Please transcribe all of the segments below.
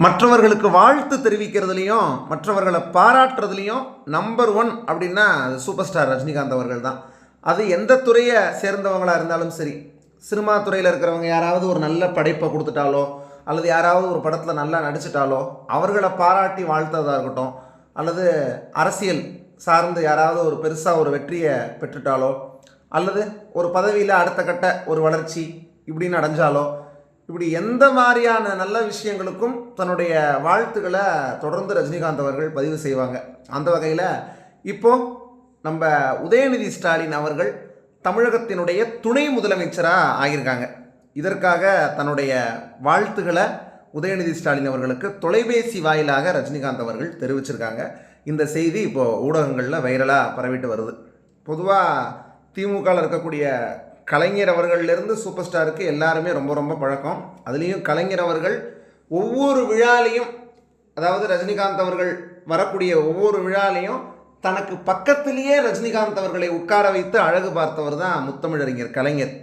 மற்றவர்களுக்கு வாழ்த்து தெரிவிக்கிறதுலையும் மற்றவர்களை பாராட்டுறதுலையும் நம்பர் ஒன் அப்படின்னா சூப்பர் ஸ்டார் ரஜினிகாந்த் அவர்கள் தான். அது எந்த துறையை சேர்ந்தவங்களாக இருந்தாலும் சரி சினிமா துறையில் இருக்கிறவங்க யாராவது ஒரு நல்ல படைப்பை கொடுத்துட்டாலோ அல்லது யாராவது ஒரு படத்தில் நல்லா நடிச்சிட்டாலோ அவர்களை பாராட்டி வாழ்த்ததாக இருக்கட்டும் அல்லது அரசியல் சார்ந்து யாராவது ஒரு பெருசாக ஒரு வெற்றியை பெற்றுட்டாலோ அல்லது ஒரு பதவியில் அடுத்த கட்ட ஒரு வளர்ச்சி இப்படின்னு அடைஞ்சாலோ இப்படி எந்த மாதிரியான நல்ல விஷயங்களுக்கும் தன்னுடைய வாழ்த்துக்களை தொடர்ந்து ரஜினிகாந்த் அவர்கள் பதிவு செய்வாங்க. அந்த வகையில் இப்போ நம்ம உதயநிதி ஸ்டாலின் அவர்கள் தமிழகத்தினுடைய துணை முதலமைச்சராக ஆகியிருக்காங்க. இதற்காக தன்னுடைய வாழ்த்துக்களை உதயநிதி ஸ்டாலின் அவர்களுக்கு தொலைபேசி வாயிலாக ரஜினிகாந்த் அவர்கள் தெரிவிச்சிருக்காங்க. இந்த செய்தி இப்போது ஊடகங்களில் வைரலாக பரவிட்டு வருது. பொதுவாக திமுகவில் இருக்கக்கூடிய கலைஞர் அவர்கள்லேருந்து சூப்பர் ஸ்டாருக்கு எல்லாருமே ரொம்ப ரொம்ப பழக்கம். அதுலேயும் கலைஞர் அவர்கள் ஒவ்வொரு விழாலையும் அதாவது ரஜினிகாந்த் அவர்கள் வரக்கூடிய ஒவ்வொரு விழாலையும் தனக்கு பக்கத்திலேயே ரஜினிகாந்த் அவர்களை உட்கார வைத்து அழகு பார்த்தவர் தான் முத்தமிழறிஞர் கலைஞர்.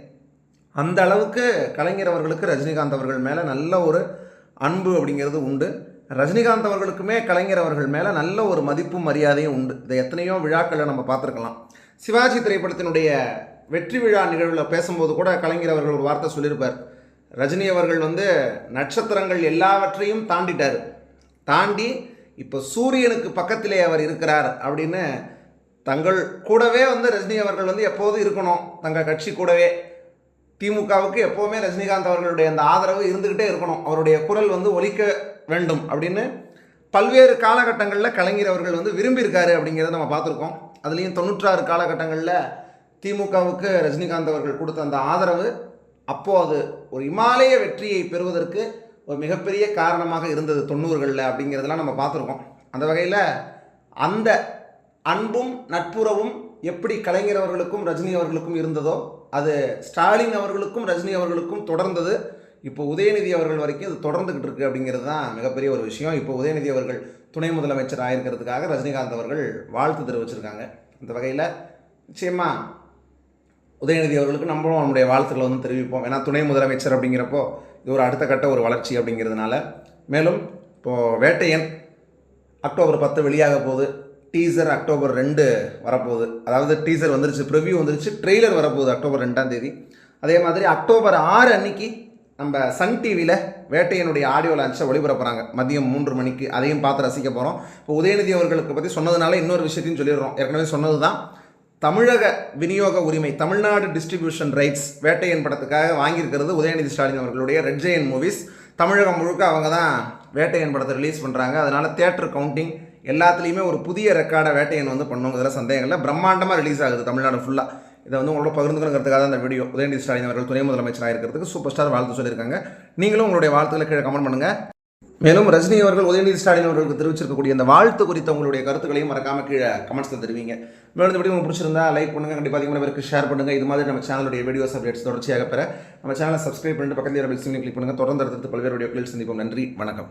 அந்த அளவுக்கு கலைஞர் அவர்களுக்கு ரஜினிகாந்த் அவர்கள் மேலே நல்ல ஒரு அன்பு அப்படிங்கிறது உண்டு. ரஜினிகாந்த் அவர்களுக்குமே கலைஞர் அவர்கள் மேலே நல்ல ஒரு மதிப்பும் மரியாதையும் உண்டு. இதை எத்தனையோ விழாக்களில் நம்ம பார்த்துருக்கலாம். சிவாஜி திரைப்படத்தினுடைய வெற்றி விழா நிகழ்வில் பேசும்போது கூட கலைஞர் அவர்கள் ஒரு வார்த்தை சொல்லியிருப்பார். ரஜினி அவர்கள் வந்து நட்சத்திரங்கள் எல்லாவற்றையும் தாண்டிட்டார். தாண்டி இப்போ சூரியனுக்கு பக்கத்திலே அவர் இருக்கிறார் அப்படின்னு தங்கள் கூடவே வந்து ரஜினி அவர்கள் வந்து எப்போதும் இருக்கணும். தங்கள் கட்சி கூடவே. திமுகவுக்கு எப்போவுமே ரஜினிகாந்த் அவர்களுடைய அந்த ஆதரவு இருந்துக்கிட்டே இருக்கணும். அவருடைய குரல் வந்து ஒலிக்க வேண்டும் அப்படின்னு பல்வேறு காலகட்டங்களில் கலைஞர் அவர்கள் வந்து விரும்பியிருக்காரு அப்படிங்கிறத நம்ம பார்த்துருக்கோம். அதுலேயும் தொண்ணூற்றாறு காலகட்டங்களில் திமுகவுக்கு ரஜினிகாந்த் அவர்கள் கொடுத்த அந்த ஆதரவு அப்போது அது ஒரு இமாலய வெற்றியை பெறுவதற்கு ஒரு மிகப்பெரிய காரணமாக இருந்தது தொண்ணூறுகளில் அப்படிங்கிறதெல்லாம் நம்ம பார்த்துருக்கோம். அந்த வகையில் அந்த அன்பும் நட்புறவும் எப்படி கலைஞர் அவர்களுக்கும் ரஜினி அவர்களுக்கும் இருந்ததோ அது ஸ்டாலின் அவர்களுக்கும் ரஜினி அவர்களுக்கும் தொடர்ந்தது. இப்போ உதயநிதி அவர்கள் வரைக்கும் அது தொடர்ந்துக்கிட்டு இருக்கு அப்படிங்கிறது தான் மிகப்பெரிய ஒரு விஷயம். இப்போ உதயநிதி அவர்கள் துணை முதலமைச்சர் ஆயிருக்கிறதுக்காக ரஜினிகாந்த் அவர்கள் வாழ்த்து தெரிவிச்சிருக்காங்க. இந்த வகையில் நிச்சயமாக உதயநிதி அவர்களுக்கு நம்மளும் நம்முடைய வாழ்த்துக்களை வந்து தெரிவிப்போம். ஏன்னா துணை முதலமைச்சர் அப்படிங்கிறப்போ இது ஒரு அடுத்த கட்ட ஒரு வளர்ச்சி அப்படிங்கிறதுனால. மேலும் இப்போது வேட்டையன் அக்டோபர் பத்து வெளியாக போகுது. டீசர் அக்டோபர் ரெண்டு வரப்போகுது. அதாவது டீசர் வந்துருச்சு ப்ரிவ்யூ வந்துருச்சு ட்ரெய்லர் வரப்போகுது அக்டோபர் ரெண்டாம் தேதி. அதே மாதிரி அக்டோபர் ஆறு அன்னைக்கு நம்ம சன் டிவியில் வேட்டையனுடைய ஆடியோ லான்ச்சை ஒளிபரப்புறாங்க மதியம் மூன்று மணிக்கு அதையும் பார்த்து ரசிக்க போகிறோம் இப்போ உதயநிதி அவர்களுக்கு பற்றி சொன்னதுனால இன்னொரு விஷயத்தையும் சொல்லிடுறோம். ஏற்கனவே சொன்னது தான் தமிழக விநியோக உரிமை தமிழ்நாடு டிஸ்ட்ரிபியூஷன் ரைட்ஸ் வேட்டையன் படத்துக்காக வாங்கியிருக்கிறது உதயநிதி ஸ்டாலின் அவர்களுடைய ரெட் ஜெயன் மூவிஸ் தமிழகம் முழுக்க அவங்க தான் வேட்டையன் படத்தை ரிலீஸ் பண்ணுறாங்க அதனால் தேட்டர் கவுண்டிங் எல்லாத்துலேயுமே ஒரு புதிய ரெக்கார்டை வேட்டையன் வந்து பண்ணுவோம் சந்தேகம் இல்லை. பிரம்மாண்டமாக ரிலீஸ் ஆகுது தமிழ்நாடு ஃபுல்லாக இதை வந்து உங்களோட பகிர்ந்துக்கணுங்கிறதுக்காக தான் அந்த வீடியோ உதயநிதி ஸ்டாலின் அவர்கள் துணை முதலமைச்சராக இருக்கிறதுக்கு சூப்பர் ஸ்டார் வாழ்த்து சொல்லியிருக்காங்க. நீங்களும் உங்களுடைய வாழ்த்துக்களை கீழே கமெண்ட் பண்ணுங்கள் மேலும் ரஜினி அவர்கள் உதயநிதி ஸ்டாலின் அவர்களுக்கு தெரிவிச்சிருக்கக்கூடிய இந்த வாழ்த்து குறித்த உங்களுடைய கருத்துக்களையும் மறக்காம கீழே கமெண்ட்ஸில் தெரிவிங்க. மேலும் இந்த வீடியோ உங்களுக்கு பிடிச்சிருந்தா லைக் பண்ணுங்க. கண்டிப்பாக அதிகமான பேருக்கு ஷேர் பண்ணுங்க. இது மாதிரி நம்ம சேனலுடைய வீடியோஸ் அப்டேட்ஸ் தொடர்ச்சியாக பெற நம்ம சேனலை சப்ஸ்கிரைப் பண்ணிட்டு பக்கத்தில் பெல் சிம்லையும் கிளிக் பண்ணுங்க. தொடர்ந்து அடுத்தடுத்து பல்வேறு வீடியோக்களில் சந்திப்போம். நன்றி. வணக்கம்.